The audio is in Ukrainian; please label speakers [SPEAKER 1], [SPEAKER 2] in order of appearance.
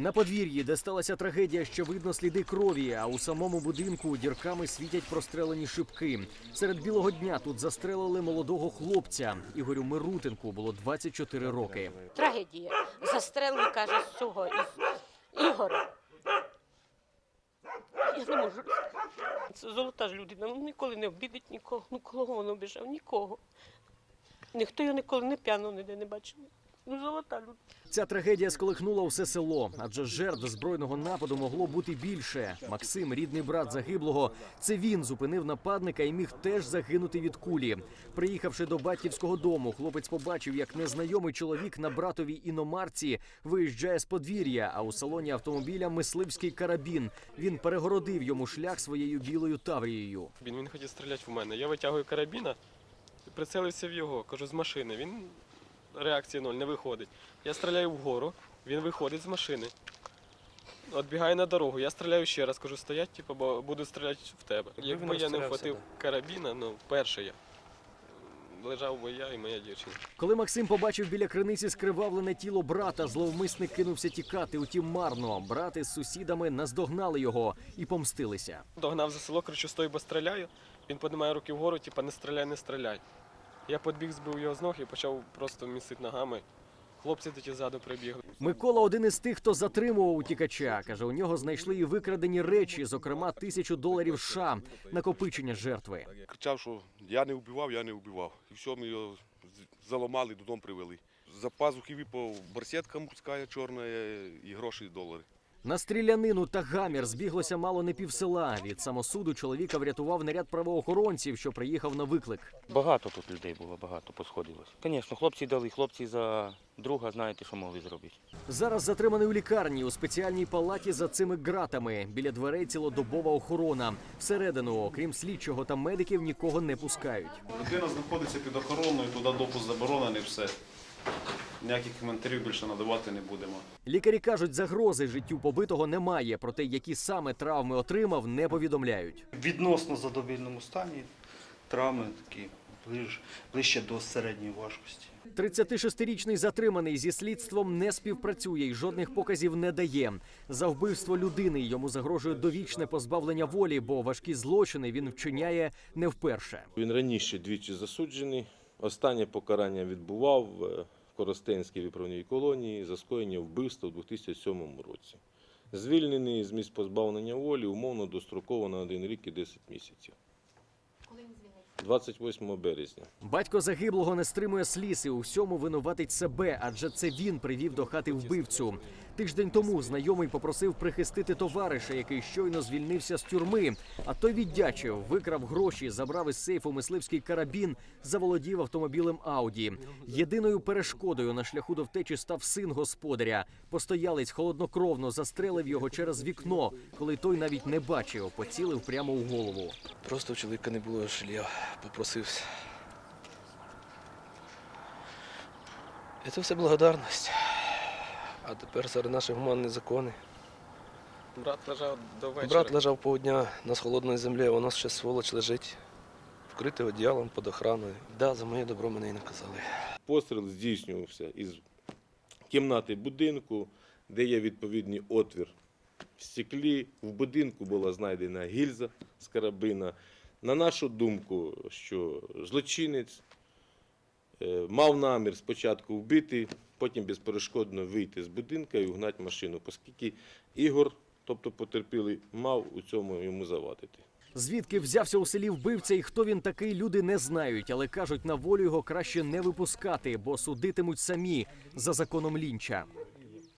[SPEAKER 1] На подвір'ї, де сталася трагедія, ще видно сліди крові, а у самому будинку дірками світять прострелені шибки. Серед білого дня тут застрелили молодого хлопця. Ігорю Мирутенку було 24 роки.
[SPEAKER 2] Трагедія. Застрелили, каже, з цього із Ігора. Я не можу. Це золота ж людина. Ну, ніколи не обідить нікого. Ну кого він обіжав? Нікого. Ніхто його ніколи не п'яного ніде не бачив. Ну, золота людина.
[SPEAKER 1] Ця трагедія сколихнула усе село, адже жертв збройного нападу могло бути більше. Максим, рідний брат загиблого, це він зупинив нападника і міг теж загинути від кулі. Приїхавши до батьківського дому, хлопець побачив, як незнайомий чоловік на братовій іномарці виїжджає з подвір'я, а у салоні автомобіля мисливський карабін. Він перегородив йому шлях своєю білою таврією.
[SPEAKER 3] Він, він хотів стріляти в мене. Я витягую карабіна і прицілився в його. Кажу, з машини. Він реакції ноль, не виходить. Я стріляю вгору, він виходить з машини. Отбігає на дорогу, я стріляю ще раз, кажу, стоять, типу, бо буду стріляти в тебе. Якби я не вхватив
[SPEAKER 4] да.
[SPEAKER 3] карабіна, ну, перший я. Лежав би я і моя дівчина.
[SPEAKER 1] Коли Максим побачив біля криниці скривавлене тіло брата, зловмисник кинувся тікати. Утім, марно. Брати з сусідами наздогнали його і помстилися.
[SPEAKER 3] Догнав за село, кричу, стой, бо стріляю. Він піднімає руки вгору, типу, не стріляй, не стріляй. Я підбіг, збив його з ног і почав просто місити ногами. Хлопці тоді ззаду прибігли.
[SPEAKER 1] Микола один із тих, хто затримував утікача. каже, у нього знайшли і викрадені речі, зокрема тисячу доларів США, накопичення жертви.
[SPEAKER 5] кричав, що я не вбивав, я не вбивав. І все, ми його заламали, додому привели. За пазухи випав барсетка морська чорна і гроші долари.
[SPEAKER 1] На стрілянину та гамір збіглося мало не півсела. Від самосуду чоловіка врятував наряд правоохоронців, що приїхав на виклик.
[SPEAKER 4] Багато тут людей було, багато посходилось. Звісно, хлопці дали, хлопці за друга, знаєте, що могли зробити.
[SPEAKER 1] Зараз затриманий у лікарні у спеціальній палаті за цими ґратами. Біля дверей цілодобова охорона. Всередину, окрім слідчого та медиків, нікого не пускають.
[SPEAKER 6] Людина знаходиться під охороною, туди допуск заборонений, все. Ніяких коментарів більше надавати не будемо.
[SPEAKER 1] Лікарі кажуть, загрози життю побитого немає, проте які саме травми отримав, не повідомляють.
[SPEAKER 7] відносно задовільному стані. Травми такі ближче до середньої важкості.
[SPEAKER 1] 36-річний затриманий зі слідством не співпрацює і жодних показів не дає. За вбивство людини йому загрожує довічне позбавлення волі, бо важкі злочини він вчиняє не вперше.
[SPEAKER 8] Він раніше двічі засуджений. Останнє покарання відбував е, Коростенській виправній колонії за скоєння вбивства у 2007 році. Звільнений з місць позбавлення волі умовно достроково на один рік і 10 місяців. 28 березня.
[SPEAKER 1] Батько загиблого не стримує сліз і у всьому винуватить себе, адже це він привів до хати вбивцю. Тиждень тому знайомий попросив прихистити товариша, який щойно звільнився з тюрми. А той віддячив, викрав гроші, забрав із сейфу мисливський карабін, заволодів автомобілем Ауді. Єдиною перешкодою на шляху до втечі став син господаря. Постоялець холоднокровно застрелив його через вікно, коли той навіть не бачив, поцілив прямо у голову.
[SPEAKER 9] Просто у чоловіка не було жилья, попросився. І це все благодарність. А тепер серед наших гуманних закони.
[SPEAKER 3] Брат лежав до вечора.
[SPEAKER 9] Брат лежав півдня на холодній землі, а у нас ще сволоч лежить, вкритий одіялом під охраною. Да, за моє добро мене і наказали.
[SPEAKER 8] Постріл здійснювався із кімнати будинку, де є відповідний отвір в стеклі. В будинку була знайдена гільза з карабина. На нашу думку, що злочинець е, мав намір спочатку вбити, потім безперешкодно вийти з будинка і угнати машину, оскільки Ігор, тобто потерпілий, мав у цьому йому завадити.
[SPEAKER 1] Звідки взявся у селі вбивця і хто він такий, люди не знають, але кажуть, на волю його краще не випускати, бо судитимуть самі за законом лінча.